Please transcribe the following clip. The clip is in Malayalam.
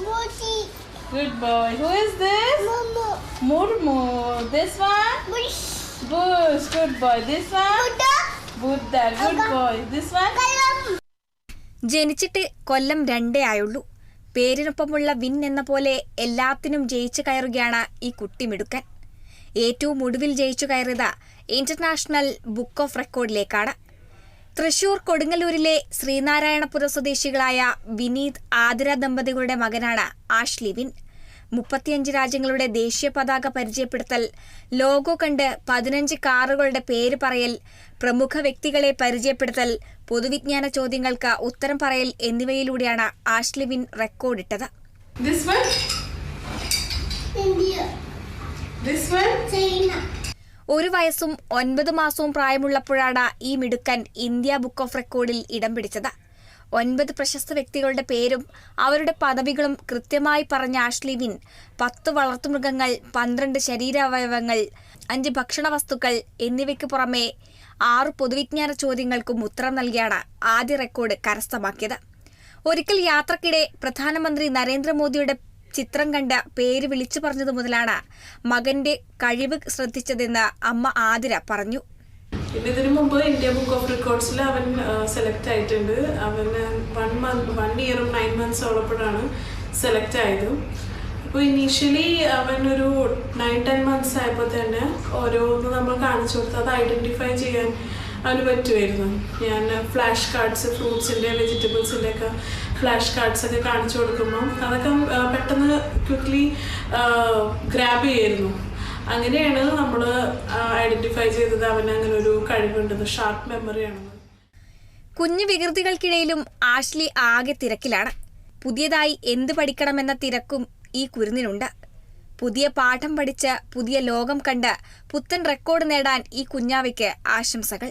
Moti. Good boy. Who is this? Momo. Murmu. This one? Bush. Bush. Good boy. This one? Buddha. Buddha. Good boy. This one? Kalam. ജനിച്ചിട്ട് കൊല്ലം രണ്ടേ ആയുള്ളൂ പേരിനൊപ്പമുള്ള വിൻ എന്ന പോലെ എല്ലാത്തിനും ജയിച്ചു കയറുകയാണ് ഈ കുട്ടി മിടുക്കൻ ഏറ്റവും ഒടുവിൽ ജയിച്ചു കയറിയത് ഇന്റർനാഷണൽ ബുക്ക് ഓഫ് റെക്കോർഡിലേക്കാണ് തൃശൂർ കൊടുങ്ങല്ലൂരിലെ ശ്രീനാരായണപുര സ്വദേശികളായ വിനീത് ആതിര ദമ്പതികളുടെ മകനാണ് ആഷ്ലിവിൻ മുപ്പത്തിയഞ്ച് രാജ്യങ്ങളുടെ ദേശീയ പതാക പരിചയപ്പെടുത്തൽ ലോഗോ കണ്ട് പതിനഞ്ച് കാറുകളുടെ പേര് പറയൽ പ്രമുഖ വ്യക്തികളെ പരിചയപ്പെടുത്തൽ പൊതുവിജ്ഞാന ചോദ്യങ്ങൾക്ക് ഉത്തരം പറയൽ എന്നിവയിലൂടെയാണ് ആഷ്ലിവിൻ റെക്കോർഡിട്ടത് This one? India. This one? China. ഒരു വയസ്സും ഒൻപത് മാസവും പ്രായമുള്ളപ്പോഴാണ് ഈ മിടുക്കൻ ഇന്ത്യ ബുക്ക് ഓഫ് റെക്കോർഡിൽ ഇടം പിടിച്ചത്. ഒൻപത് പ്രശസ്ത വ്യക്തികളുടെ പേരും അവരുടെ പദവികളും കൃത്യമായി പറഞ്ഞ ആഷ്ലി വിൻ പത്ത് വളർത്തുമൃഗങ്ങൾ പന്ത്രണ്ട് ശരീരാവയവങ്ങൾ അഞ്ച് ഭക്ഷണ വസ്തുക്കൾ എന്നിവയ്ക്ക് പുറമെ ആറ് പൊതുവിജ്ഞാന ചോദ്യങ്ങൾക്കും ഉത്തരം നൽകിയാണ് ആദ്യ റെക്കോർഡ് കരസ്ഥമാക്കിയത്. ഒരിക്കൽ യാത്രക്കിടെ പ്രധാനമന്ത്രി നരേന്ദ്രമോദിയുടെ ചിത്രം കണ്ട് പേര് വിളിച്ചു പറഞ്ഞത് മുതലാണ്. മകന്റെ കഴിവ് ശ്രദ്ധിച്ചതെന്ന് അമ്മ ആതിര പറഞ്ഞു. പിന്നെ ഇതിനു മുമ്പ് ഇന്ത്യ ബുക്ക് ഓഫ് റെക്കോർഡ്സിൽ അവൻ സെലക്ട് ആയിട്ടുണ്ട്. അവന് വൺ മന്ത് വൺ ഇയറും നയൻ മന്ത്സ് ഉള്ളപ്പോഴാണ് സെലക്ട് ആയത്. അപ്പോൾ ഇനീഷ്യലി അവനൊരു നയൻ ടെൻ മന്ത്സ് ആയപ്പോൾ തന്നെ ഓരോന്ന് നമ്മൾ കാണിച്ചു കൊടുത്ത് അത് ഐഡന്റിഫൈ ചെയ്യാൻ അവന് പറ്റുമായിരുന്നു ഞാൻ ഫ്ലാഷ് കാർഡ്സ് ഫ്രൂട്ട്സിന്റെ വെജിറ്റബിൾസിന്റെ ഒക്കെ ഫ്ലാഷ് കാർഡ്സ് ഒക്കെ കാണിച്ചു കൊടുക്കുമ്പോൾ അതൊക്കെ പെട്ടെന്ന് ക്വിക്ക്ലി ഗ്രാബ് ചെയ്യായിരുന്നു. അങ്ങനെയാണ് നമ്മൾ ഐഡന്റിഫൈ ചെയ്തത് അവന് അങ്ങനെ ഒരു കഴിവുണ്ടെന്ന് ഷാർപ്പ് മെമ്മറിയാണെന്ന് കുഞ്ഞു വികൃതികൾക്കിടയിലും ആഷ്ലി ആകെ തിരക്കിലാണ്. പുതിയതായി എന്ത് പഠിക്കണമെന്ന തിരക്കും ഈ കുരുന്നിനുണ്ട്. പുതിയ പാഠം പഠിച്ച് പുതിയ ലോകം കണ്ട് പുത്തൻ റെക്കോർഡ് നേടാൻ ഈ കുഞ്ഞാവയ്ക്ക് ആശംസകൾ.